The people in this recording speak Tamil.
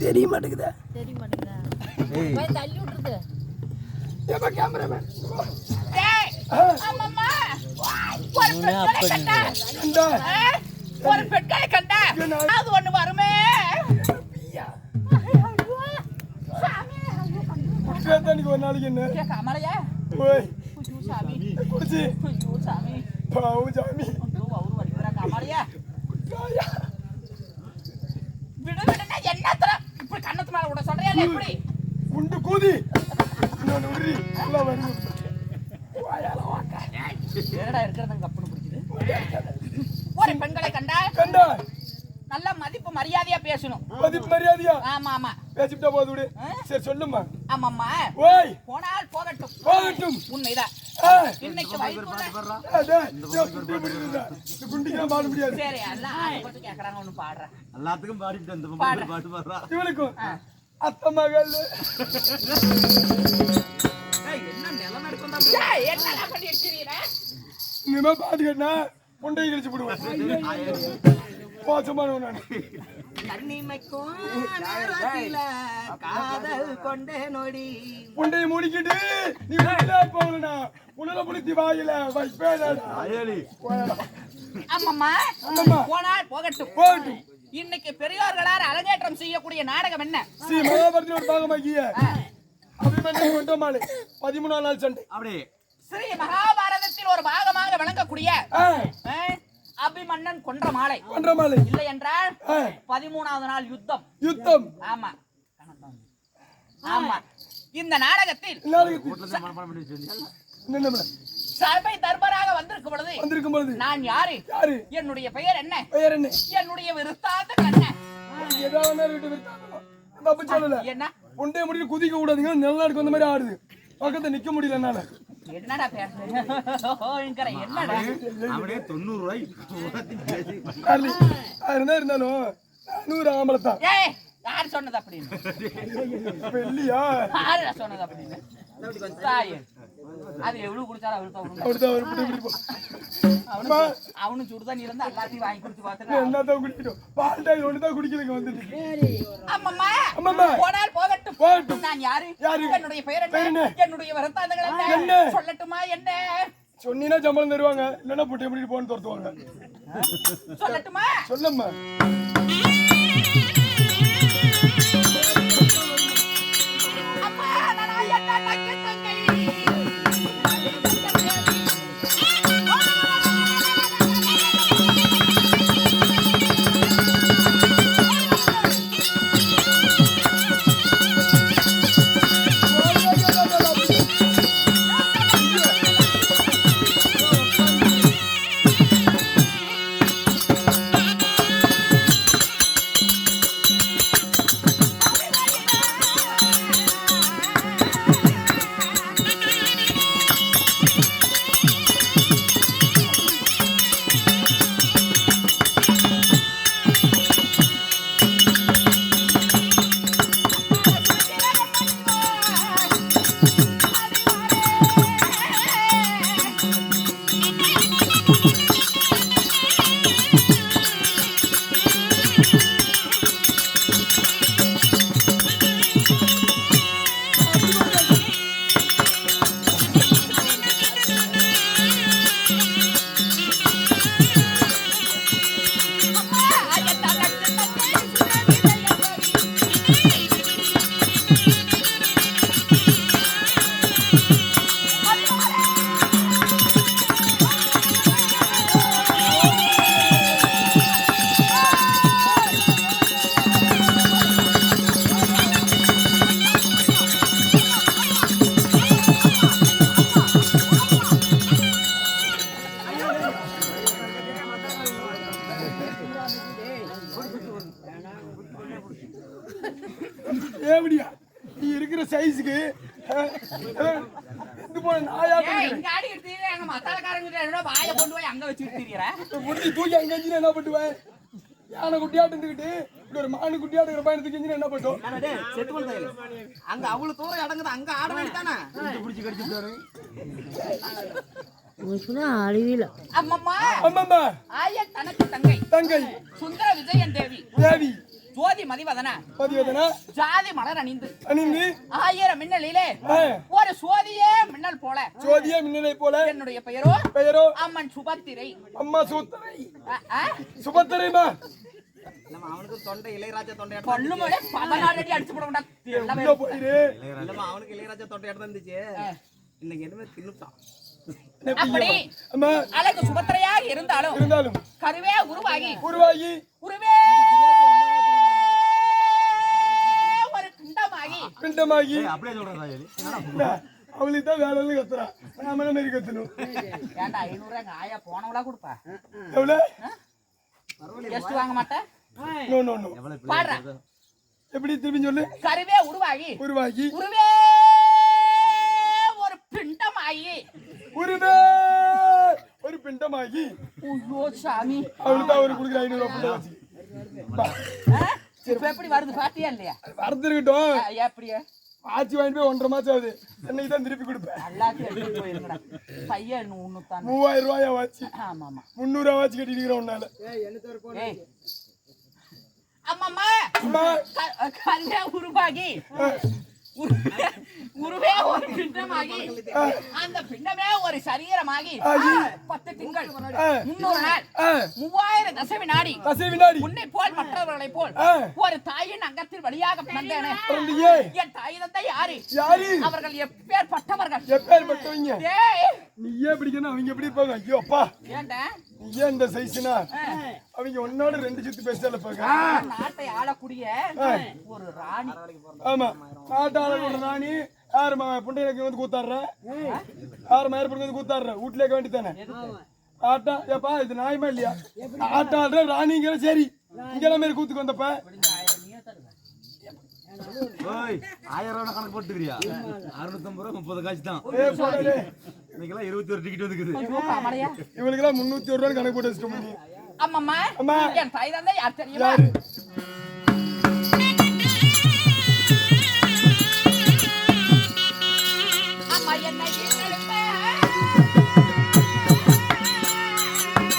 தெரிய மாட்டேங்குதா தெரிய மாட்டேங்குதா போய் தள்ளி விட்டுருது. ஒரு அப்ப கண்டா. அது ஒண்ணு வருமே ஒரு நாளைக்கு என்ன? கமலையா ஐயோ, சாமி என்னத்துல இப்படி கண்ணத்து மேல விட சொல்றியா எப்படி குண்டு கூதி இன்னொன்னு விடுறி நல்லா வருது என்னடா இருக்கிறது கப்புனு பிடிக்குது ஒரு பெண்களை கண்டா கண்டா நல்ல மதிப்பு மரியாதையா பேசணும் மதிப்பு மரியாதையா ஆமா ஆமா பேசிட்டா போது விடு சரி சொல்லுமா ஆமாம்மா ஓய் போனால் போகட்டும் போகட்டும் உண்மைதான் எல்லாத்துக்கும் பாடிட்டு அந்த பாட்டு பாடுறா. இவனுக்கும் அத்த மகள். ஏய், என்ன நிலநடுக்கம் ஏய், என்னடா பண்ணி இனிமே கேட்டா புண்டையை கழிச்சு போடுவேன். மோசமானவன் நான். கண்ணிமைக்கும் நேரத்தில காதல் கொண்டே நொடி. புண்டையை மூடிக்கிட்டு நீ வெளியில போகலனா உணர புடித்தி வாயில ஆமாம்மா. போனால் போகட்டும். போகட்டும். இன்னைக்கு பெரியோர்களால் அரங்கேற்றம் செய்யக்கூடிய நாடகம் என்ன? ஸ்ரீ மகாபாரதி ஒரு பாகமாக்கிய அபிமன்யு கொண்டமாளு பதிமூணாம் நாள் சண்டை. அப்படி ஸ்ரீ மகாபாரதத்தில் ஒரு பாகமாக விளங்கக்கூடிய அபிமன்னன் கொன்ற மாலை. கொன்றமாளு இல்லை என்றால் பதிமூணாவது நாள் யுத்தம். யுத்தம். ஆமா. ஆமா. இந்த நாடகத்தில் சபை தர்பராக வந்திருக்கும் பொழுது வந்திருக்கும் பொழுது. நான் யாரு? யாரு? என்னுடைய பெயர் என்ன? பெயர் என்ன? என்னுடைய விருத்தாந்தம்? என்ன ஏதாவது என்ன? புண்டைய முடிவு குதிக்க கூடாதுங்க நிலநாடுக்கு வந்த மாதிரி ஆடுது. பக்கத்துல நிக்க முடியல என்னால. என்னடா என்னடா? அப்படியே தொண்ணூறு ரூபாய் இருந்தா இருந்தாலும் நூறு ஆம்பளை தான் ஏய் யார் சொன்னது அப்படின்னு? வெள்ளியா? யாருடா சொன்னது அப்படின்னு? அது எவ்வளவு குடிச்சாலும் அம்மா, அவனு சுடுதண்ணி இருந்தா எல்லாத்தையும் வாங்கி குடிச்சு பார்த்துட்டு என்னதான் குடிக்கட்டும். பால் டாய் ஒன்று தான் குடிக்கிறதுக்கு வந்துட்டு ஆமாம்மா ஆமாம்மா. போனால் போகட்டும். போகட்டும். நான் யாரு? யாரு? என்னுடைய பெயர் என்ன? என்ன? என்னுடைய விரத்தாந்தங்கள் என்ன? சொல்லட்டுமா என்ன? சொன்னீங்கன்னா சம்பளம் தருவாங்க. இல்லைன்னா புட்டை பிடிட்டு போன்னு துரத்துவாங்க. சொல்லட்டுமா? சொல்லம்மா. என்ன பண்ணுவேன் யானை குட்டியாட்டு இருந்துக்கிட்டு இப்படி ஒரு மானு குட்டியாட்டு இருக்கிற பையனை தூக்கி என்ன பண்ணும்? அங்க அவ்வளவு தூரம் இடங்குது அங்க ஆட வேண்டியதானே பிடிச்சி கடிச்சு உனக்குன்னா அழிவில அம்மம்மா அம்மம்மா. ஆயன் தனக்கு தங்கை. தங்கை. சுந்தர விஜயன் தேவி. தேவி. ஜோதி மதிவதனா. பதிவதனா ஜாதி மலர் அணிந்து. அணிந்து. ஆயிரம் மின்னலிலே சோதியே மின்னல் போல. ஜோதியே மின்னலை போல. என்னுடைய பெயரோ? பெயரோ? அம்மன் சுபத்திரை. அம்மா சூத்தரை ஆ, ஆ, சுபத்திரைமா நம்ம அவனுக்கு தொண்டை இளையராஜா தொண்டை கொள்ளு மழை பதினாறு அடி அடிச்சு போட உள்ள போயிரு. இல்லம்மா அவனுக்கு இளையராஜா தொண்டை இடத்துல இருந்துச்சு இன்னைக்கு என்னமே தின்னுட்டான். அப்படி அம்மா. அழகு சுபத்திரையாக இருந்தாலும் இருந்தாலும் கருவே உருவாகி உருவாகி உருவே பிண்டமாகி. அப்படியே சொல்றேன் ராஜலி அவளுக்கு தான் வேலைன்னு கத்துறா. நாம என்ன மாரி கத்தணும். ஏன்டா ஐநூறு எங்க ஆயா போனவளா கொடுப்பா? எவ்வளவு? எஸ்ட் வாங்க மாட்டேன் நோ நோ நோ பாடுறா. எப்படி திரும்பி சொல்லு? கருவே உருவாகி. உருவாகி. உருவே ஒரு பிண்டமாகி. உருவே ஒரு பிண்டமாகி. ஐயோ சாமி. அவளுக்கு தான் அவரு கொடுக்குற ஐநூறு ரூபாய் வச்சு. ஆ? இப்ப எப்படி வருது? பாத்தியா இல்லையா? வரதுருக்கட்டும் ஆ, எப்படியா ஆச்சி வாங்கிட்டு போய் ஒன்றரை மாசம் ஆகுது. என்னைக்கு தான் திருப்பி கொடுப்பேன். எல்லாத்தையும் போயிருங்கடா. பையன் உன்னுத்தான் மூவாயிரம் ரூபாயா வாச்சு ஆமா ஆமா. முந்நூறு வாச்சு கட்டிட்டு உன்னால. அம்மா! க- கருவே உருவாகி. உருவே ஒரு பிண்டமாகி அந்த பிண்டமே ஒரு சரீரமாகி பத்து திங்கள். முன்னூறு நாள். மூவாயிரம் தச வினாடி உன்னை போல் மற்றவர்களைப் போல். ஒரு தாயின் அங்கத்தில் வழியாக பிறந்தேனே. என் தாய் தந்தை யாரு? யாரு? அவர்கள் எப்பேற்பட்டவர்கள். எப்பேற்பட்டவங்க? ஏய் நீயே பிடிக்கணும் அவங்க எப்படி இருப்பாங்க? ஐயோ அப்பா. ஏன்டா நீயே இந்த சைஸ்னா அவங்க உன்னோட ரெண்டு சுத்து பேசல பாக்க நாட்டை ஆளக்கூடிய ஒரு ராணி. ஆமா. நாட்டாள ஒரு ராணி. யாரு புண்டை எனக்கு வந்து கூத்தாடுற யாரு மயிர் வந்து கூத்தாடுற வீட்டுல இருக்க வேண்டித்தானே ஆட்டா. ஏப்பா இது நியாயமா இல்லையா? ஆட்டாடுற ராணிங்கிற சரி. இங்க மாதிரி கூத்துக்கு வந்தப்ப ஓய் ஆயிரம் ரூபாய் கணக்கு போட்டுக்கிறியா? அறுநூத்தம்பது ரூபா முப்பது காசு தான். இன்னைக்கெல்லாம் இருபத்தி ஒரு டிக்கெட் வந்துக்குது இவளுக்கெல்லாம் முன்னூத்தி ஒரு ரூபாய் கணக்கு போட்டு வச்சுட்டோம் அம்மா. என் தாய் யார் தெரியுமா?